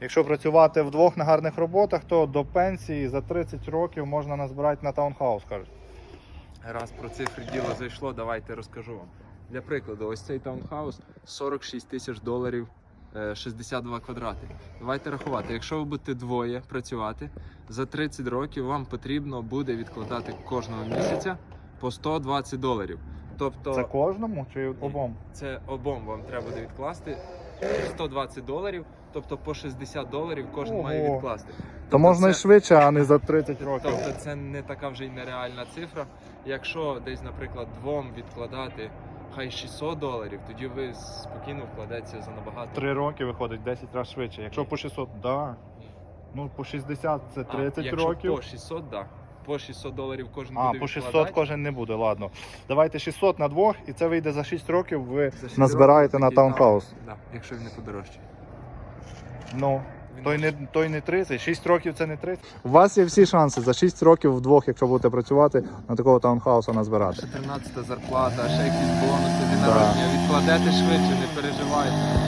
Якщо працювати вдвох на гарних роботах, то до пенсії за 30 років можна назбирати на таунхаус, кажуть. Раз про цифри діло зайшло, давайте розкажу вам. Для прикладу, ось цей таунхаус 46 тисяч доларів, е, 62 квадрати. Давайте рахувати, якщо ви будете двоє працювати, за 30 років вам потрібно буде відкладати кожного місяця по 120 доларів. Тобто Це кожному чи обом? це обом вам треба буде відкласти 120 доларів, тобто по 60 доларів кожен Ого. має відкласти. То Тобто можна і швидше, а не за 30 років. Тобто це не така вже й нереальна цифра. Якщо десь, наприклад, двом відкладати хай 600 доларів, тоді ви спокійно вкладеться за набагато. 3 роки виходить 10 разів швидше. Якщо по 600, да. Ну по 60 це А, 30 якщо років. по 600, так. Да. По 600 доларів кожен А, буде по 600 відкладати. кожен не буде, ладно. Давайте 600 на двох, і це вийде за 6 років. Ви За 6 назбираєте років на такий таунхаус. Якщо він не подорожчий. Ну, Він той не, той не 30, 6 років це не 30. У вас є всі шанси за 6 років вдвох, якщо будете працювати, на такого таунхауса назбирати. 14 зарплата, ще якісь бонуси, день Да. народження. Відкладете швидше, не переживайте.